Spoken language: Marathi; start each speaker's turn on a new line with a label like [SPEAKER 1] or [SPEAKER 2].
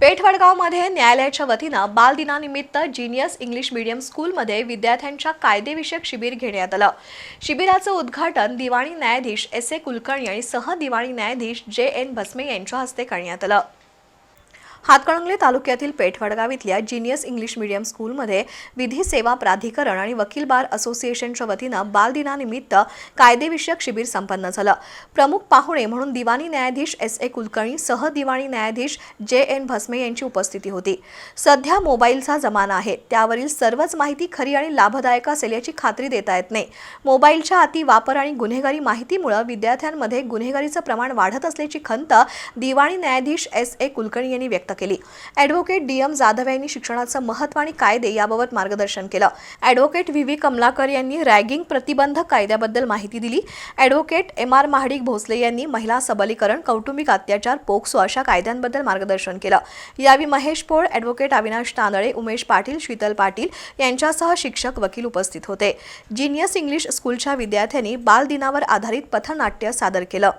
[SPEAKER 1] पेठवडगावमध्ये न्यायालयाच्या वतीनं बालदिनानिमित्त जिनियस इंग्लिश मीडियम स्कूलमध्ये विद्यार्थ्यांच्या कायदेविषयक शिबिर घेण्यात आलं. शिबिराचं उद्घाटन दिवाणी न्यायाधीश एस ए कुलकर्णी आणि सह दिवाणी न्यायाधीश जे एन भस्मे यांच्या हस्ते करण्यात आलं. हातकणंगले तालुक्यातील पेठवडगाव इथल्या जिनियस इंग्लिश मीडियम स्कूलमध्ये विधी सेवा प्राधिकरण आणि वकील बार असोसिएशनच्या वतीनं बालदिनानिमित्त कायदेविषयक शिबिर संपन्न झालं. प्रमुख पाहुणे म्हणून दिवाणी न्यायाधीश एस ए कुलकर्णी सह दिवाणी न्यायाधीश जे एन भस्मे यांची उपस्थिती होती. सध्या मोबाईलचा जमाना आहे. त्यावरील सर्वच माहिती खरी आणि लाभदायक असेल याची खात्री देता येत नाही. मोबाईलच्या अति वापर आणि गुन्हेगारी माहितीमुळे विद्यार्थ्यांमध्ये गुन्हेगारीचं प्रमाण वाढत असल्याची खंत दिवाणी न्यायाधीश एस ए कुलकर्णी यांनी व्यक्त केली. ॲडव्होकेट डी एम जाधव यांनी शिक्षणाचं महत्त्व आणि कायदे याबाबत मार्गदर्शन केलं. ॲडव्होकेट व्ही व्ही कमलाकर यांनी रॅगिंग प्रतिबंधक कायद्याबद्दल माहिती दिली. Advocate M R Mahadik Bhosale यांनी महिला सबलीकरण कौटुंबिक अत्याचार पोक्सो अशा कायद्यांबद्दल मार्गदर्शन केलं. यावेळी महेश पोळ ॲडव्होकेट अविनाश तांदळे उमेश पाटील शीतल पाटील यांच्यासह शिक्षक वकील उपस्थित होते. जिनियस इंग्लिश स्कूलच्या विद्यार्थ्यांनी बालदिनावर आधारित पथनाट्य सादर केलं.